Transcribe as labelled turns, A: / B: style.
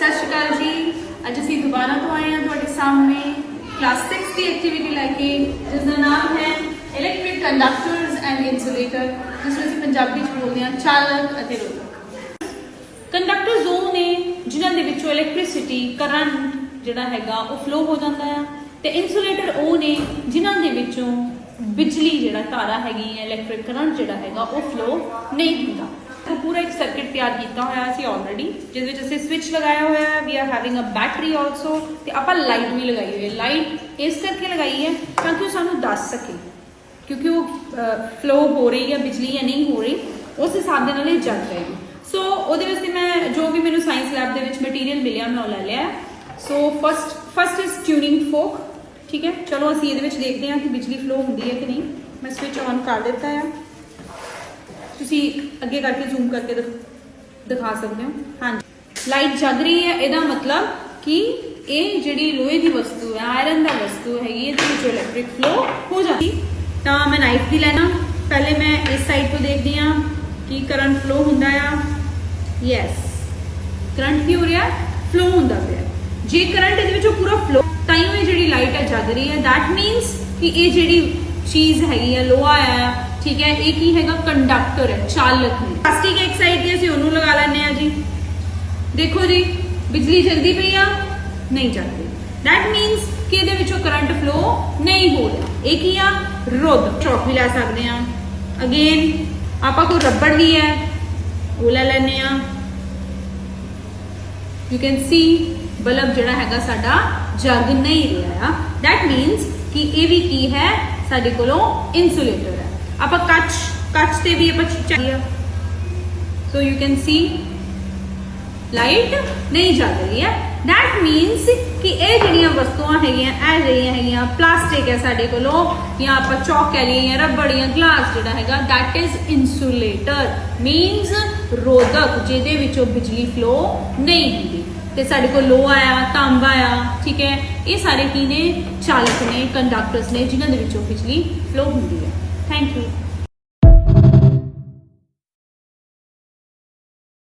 A: ਸਤਿ ਸ਼੍ਰੀ ਅਕਾਲ ਜੀ। ਅੱਜ ਅਸੀਂ ਦੁਬਾਰਾ ਤੋਂ ਆਏ ਹਾਂ ਤੁਹਾਡੇ ਸਾਹਮਣੇ ਕਲਾਸ 6 ਦੀ ਐਕਟੀਵਿਟੀ ਲੈ ਕੇ ਜਿਸ ਦਾ ਨਾਮ ਹੈ ਇਲੈਕਟ੍ਰਿਕ ਕੰਡਕਟਰਸ ਐਂਡ ਇਨਸੂਲੇਟਰ ਜਿਸ ਨੂੰ ਅਸੀਂ ਪੰਜਾਬੀ ਚ ਬੋਲਦੇ ਹਾਂ ਚਾਲਕ ਅਤੇ ਰੋਧਕ। ਕੰਡਕਟਰਸ ਉਹ ਨੇ ਜਿਨ੍ਹਾਂ ਦੇ ਵਿੱਚੋਂ ਇਲੈਕਟ੍ਰਿਸਿਟੀ ਕਰੰਟ ਜਿਹੜਾ ਹੈਗਾ ਉਹ ਫਲੋ ਹੋ ਜਾਂਦਾ ਹੈ ਤੇ ਇਨਸੂਲੇਟਰ ਉਹ ਨੇ ਜਿਨ੍ਹਾਂ ਦੇ ਵਿੱਚੋਂ ਬਿਜਲੀ ਜਿਹੜਾ ਤਾਰਾ ਹੈਗੀ ਹੈ ਇਲੈਕਟ੍ਰਿਕ ਕਰੰਟ ਜਿਹੜਾ ਹੈਗਾ, ਉਹ ਫਲੋ ਨਹੀਂ ਹੁੰਦਾ। ਤਾਂ ਪੂਰਾ ਇੱਕ ਸਰਕਟ ਤਿਆਰ ਕੀਤਾ ਹੋਇਆ ਸੀ ਆਲਰੇਡੀ ਜਿਸ ਵਿੱਚ ਅਸੀਂ ਸਵਿਚ ਲਗਾਇਆ ਹੋਇਆ ਹੈ। We are having a battery also ਤੇ ਆਪਾਂ ਲਾਈਟ ਵੀ ਲਗਾਈ ਹੋਈ ਹੈ। ਲਾਈਟ ਇਸ ਕਰਕੇ ਲਗਾਈ ਹੈ ਤਾਂ ਕਿ ਉਹ ਸਾਨੂੰ ਦੱਸ ਸਕੇ। ਕਿਉਂਕਿ ਉਹ ਫਲੋ ਹੋ ਰਹੀ ਹੈ, ਬਿਜਲੀ ਜਾਂ ਨਹੀਂ ਹੋ ਰਹੀ, ਉਸ ਹਿਸਾਬ ਦੇ ਨਾਲ ਇਹ ਜਲ ਜਾਏਗੀ। ਸੋ ਉਹਦੇ ਵਾਸਤੇ ਮੈਂ ਜੋ ਵੀ ਮੈਨੂੰ ਸਾਇੰਸ ਲੈਬ ਦੇ ਵਿੱਚ ਮਟੀਰੀਅਲ ਮਿਲਿਆ, ਮੈਂ ਉਹ ਲੈ ਲਿਆ so first first is tuning fork ਠੀਕ ਹੈ? ਚਲੋ ਅਸੀਂ ਇਹਦੇ ਵਿੱਚ ਦੇਖਦੇ ਹਾਂ ਕਿ ਬਿਜਲੀ ਫਲੋ ਹੁੰਦੀ ਹੈ ਕਿ ਨਹੀਂ। ਮੈਂ ਸਵਿਚ ਔਨ ਕਰ ਦਿੱਤਾ ਆ। ਤੁਸੀਂ ਅੱਗੇ ਕਰਕੇ ਜ਼ੂਮ ਕਰਕੇ ਦਿਖਾ ਸਕਦੇ ਹੋ। ਹਾਂਜੀ। ਲਾਈਟ ਜਗ ਰਹੀ ਹੈ, ਇਹਦਾ ਮਤਲਬ ਕਿ ਇਹ ਜਿਹੜੀ ਲੋਹੇ ਦੀ ਵਸਤੂ ਹੈ ਆਇਰਨ ਦਾ ਵਸਤੂ ਹੈਗੀ, ਇਹਦੇ ਵਿੱਚ ਇਲੈਕਟ੍ਰਿਕ ਫਲੋ ਹੋ ਜਾਂਦੀ। ਤਾਂ ਮੈਂ ਨਾਈਫ ਵੀ ਲੈਣਾ। ਪਹਿਲੇ ਮੈਂ ਇਸ ਸਾਈਡ ਤੋਂ ਦੇਖਦੀ ਹਾਂ ਕਿ ਕਰੰਟ ਫਲੋ ਹੁੰਦਾ ਆ। ਯੈਸ ਕਰੰਟ ਕੀ ਹੋ ਰਿਹਾ? ਫਲੋ ਹੁੰਦਾ ਪਿਆ। ਜੇ ਕਰੰਟ ਇਹਦੇ ਵਿੱਚੋਂ ਪੂਰਾ ਫਲੋ ਤਾਂ ਹੀ ਇਹ ਰਹੀ ਹੈ। That means ਕਿ ਇਹ ਜਿਹੜੀ ਚੀਜ਼ ਹੈਗੀ ਹੈ ਲੋਹਾ ਆ, ਠੀਕ ਹੈ, ਇਹ ਕੀ ਹੈਗਾ? ਕੰਡਕਟਰ ਹੈ, ਚਾਲਕ ਹੈ ਪਲਾਸਟਿਕ ਇੱਕ ਸਾਈਡ ਤੇ ਅਸੀਂ ਉਹਨੂੰ ਲਗਾ ਲੈਣੇ ਆ ਜੀ। ਦੇਖੋ ਜੀ, ਬਿਜਲੀ ਜਲਦੀ ਪਈ ਆ, ਨਹੀਂ ਚੱਲਦੀ। That means ਕਿ ਇਹਦੇ ਵਿੱਚੋਂ ਕਰੰਟ ਫਲੋ ਨਹੀਂ ਹੋ ਰਿਹਾ। ਇਹ ਕੀ ਆ? ਰੋਧ। ਚੌਕ ਵੀ ਲੈ ਸਕਦੇ ਆ ਅਗੇਨ ਆਪਾਂ ਕੋਈ ਰਬੜ ਵੀ ਹੈ। ਉਹ ਲੈ ਲੈਣੇ ਆ ਯੂ ਕੈਨ ਸੀ ਬਲਬ ਜਿਹੜਾ ਹੈਗਾ ਸਾਡਾ ਜਗ ਨਹੀਂ ਰਿਹਾ ਆ that means ਕਿ ਇਹ ਵੀ ਕੀ ਹੈ ਸਾਡੇ ਕੋਲੋਂ ਇਨਸੂਲੇਟਰ ਹੈ ਆਪਾਂ ਕੱਚ ਕੱਚ ਤੇ ਵੀ ਆਪਾਂ ਚਾਹੀਏ so you can see light ਨਹੀਂ ਜਲ ਰਹੀ ਹੈ that means ਕਿ ਇਹ ਜਿਹੜੀਆਂ ਵਸਤੂਆਂ ਹੈਗੀਆਂ ਇਹ ਜਿਹੜੀਆਂ ਹੈਗੀਆਂ ਪਲਾਸਟਿਕ ਹੈ ਸਾਡੇ ਕੋਲੋਂ ਜਾਂ ਆਪਾਂ ਚੌਕ ਕਹਿ ਲਈਏ ਜਾਂ ਰਬੜ ਜਾਂ ਗਲਾਸ ਜਿਹੜਾ ਹੈਗਾ that is insulator means ਰੋਧਕ ਜਿਹਦੇ ਵਿੱਚੋਂ ਬਿਜਲੀ ਫਲੋ ਨਹੀਂ ਹੁੰਦੀ ਤੇ ਸਾਡੇ ਕੋਲ ਲੋਹਾ ਆਇਆ ਤਾਂਬਾ ਆਇਆ, ਠੀਕ ਹੈ? ਇਹ ਸਾਰੇ ਕੀ ਨੇ ਚਾਲਕ ਨੇ ਕੰਡਕਟਰਸ ਨੇ, ਜਿਨ੍ਹਾਂ ਦੇ ਵਿੱਚੋਂ ਬਿਜਲੀ ਫਲੋ ਹੁੰਦੀ ਹੈ। Thank you